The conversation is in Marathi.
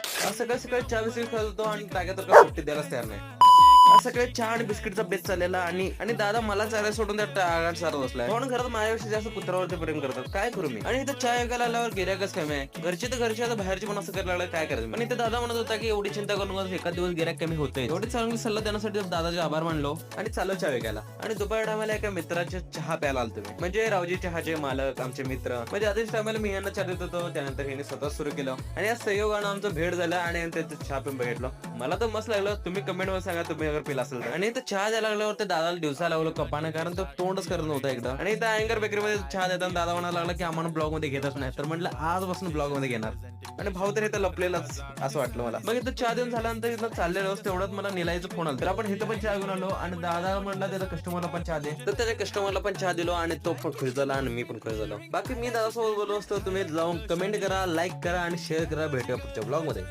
असं सकाळी सकाळी चाळीस बिस्किट खात होतो आणि ताग्यात तर काय सुट्टी द्यायलाच तयार नाही. सगळे चहा आणि बिस्किटचा बेस चाललेला आणि आणि दादा मला चारा सोडून त्या टाळात सारत बसलाय. म्हणून घरात माझ्यापेक्षा जास्त कुत्र्यावरती प्रेम करतात. काय करू मी? आणि इथं चहा विकायला आल्यावर गिरायकच कमी आहे. घरचे तर घरचे आता बाहेरचे पण असं करायला लागलं काय करायचं? पण इथे दादा म्हणत होता की एवढी चिंता करू नका एका दिवस गिरायक कमी होते एवढे चांगली सल्ला देण्यासाठी दादाचे आभार मानलो. आणि चालू चहा विकायला. आणि दुपार टायमाला एका मित्राचे चहा प्यायला आलो तुम्ही म्हणजे रावजी चहाचे मालक आमचे मित्र. म्हणजे आधीच टायमाला मी यांना चहा देत होतो. त्यानंतर हिने स्वतः सुरू केलं. आणि या संयोगानं आमचं भेट झालं आणि त्याचं चहा पण बघितलं. मला तर मस्त लागलं. तुम्ही कमेंटमध्ये सांगा तुम्ही अगर पिला असेल तर. आणि इथं चहा द्यायला लागल्यावर ते दादाला दिवसा लावलं कपानं कारण तो तोंडच करत नव्हता एकदा आणि इथं अँकर बेकरीमध्ये चहा देताना दादा म्हणायला लागला की आम्हाला ब्लॉगमध्ये घेतच नाही. तर म्हटलं आजपासून ब्लॉगमध्ये घेणार. आणि भाऊ तर इथं लपलेलाच असं वाटलं मला. मग इथं चहा देऊन झाल्यानंतर इथं चाललेलो तेवढ्यात मला निलायचं फोन आला तर आपण इथं पण चहा घेऊन आलो आणि दादा म्हणला त्याच्या कस्टमरला पण चहा दे. तर त्याच्या कस्टमरला पण चहा दिलो आणि तो पण खुश झाला आणि मी पण खुश झालो. बाकी मी दादासोबत बोललो असतो तुम्ही जाऊन कमेंट करा लाईक करा आणि शेअर करा. भेटूया पुढच्या ब्लॉगमध्ये